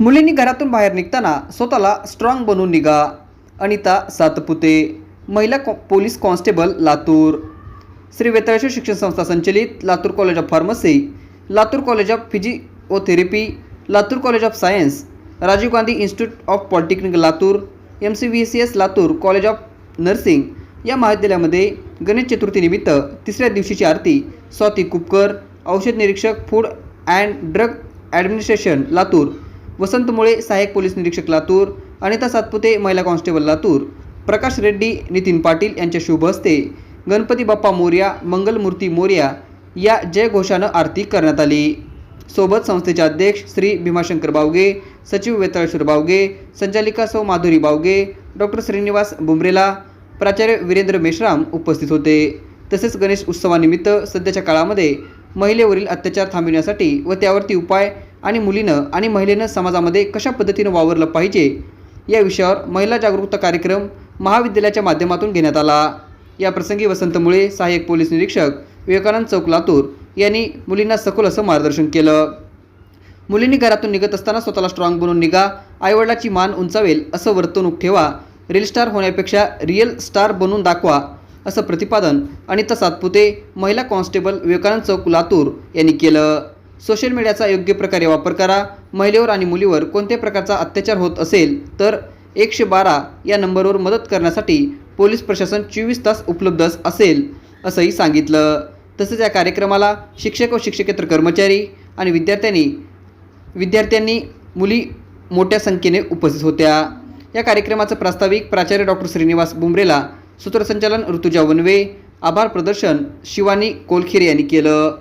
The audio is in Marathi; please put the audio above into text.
मुलींनी घरातून बाहेर निघताना स्वतःला स्ट्रॉंग बनवून निघा. अनिता सातपुते महिला कॉ पोलीस कॉन्स्टेबल लातूर. श्री वेतळेश्वर शिक्षण संस्था संचलित Latur college of pharmacy Latur college of physiotherapy Latur college of science Rajiv Gandhi institute of polytechnic Latur M C V C S Latur college of nursing या महाविद्यालयामध्ये गणेश चतुर्थीनिमित्त तिसऱ्या दिवशीची आरती स्वाती कुपकर औषध निरीक्षक food and drug administration Latur Vasant Mule सहाय्यक पोलीस निरीक्षक लातूर अनिता सातपुते महिला कॉन्स्टेबल लातूर प्रकाश रेड्डी नितीन पाटील यांच्या शुभ हस्ते गणपती बाप्पा मोर्या मंगलमूर्ती मोर्या या जयघोषानं आरती करण्यात आली. सोबत संस्थेचे अध्यक्ष श्री भीमाशंकर बावगे सचिव वेताळेश्वर बावगे संचालिका सौ माधुरी बावगे डॉक्टर श्रीनिवास बुमरेला प्राचार्य वीरेंद्र मेश्राम उपस्थित होते. तसेच गणेश उत्सवानिमित्त सध्याच्या काळामध्ये महिलेवरील अत्याचार थांबविण्यासाठी व त्यावरती उपाय आणि मुलीनं आणि महिलेनं समाजामध्ये कशा पद्धतीनं वावरलं पाहिजे या विषयावर महिला जागरूकता कार्यक्रम महाविद्यालयाच्या माध्यमातून घेण्यात आला. या प्रसंगी वसंत मुळे सहाय्यक पोलीस निरीक्षक विवेकानंद चौक लातूर यांनी मुलींना सखोल असं मार्गदर्शन केलं. मुलींनी घरातून निघत असताना स्वतःला स्ट्रॉंग बनवून निघा आईवडिलाची मान उंचावेल असं वर्तणूक ठेवा रील स्टार होण्यापेक्षा रिअल स्टार बनून दाखवा असं प्रतिपादन अनिता सातपुते महिला कॉन्स्टेबल विवेकानंद चौक लातूर यांनी केलं. सोशल मीडियाचा योग्य प्रकारे वापर करा. महिलेवर आणि मुलीवर कोणत्या प्रकारचा अत्याचार होत असेल तर एकशे बारा या नंबरवर मदत करण्यासाठी पोलीस प्रशासन चोवीस तास उपलब्ध असेल असंही सांगितलं. तसेच या कार्यक्रमाला शिक्षक व शिक्षकेतर कर्मचारी आणि विद्यार्थ्यांनी विद्यार्थ्यांनी मुली मोठ्या संख्येने उपस्थित होत्या. या कार्यक्रमाचं प्रास्ताविक प्राचार्य डॉक्टर श्रीनिवास बुमरेला सूत्रसंचालन ऋतुजा वनवे आभार प्रदर्शन शिवानी कोलखेरे यांनी केलं.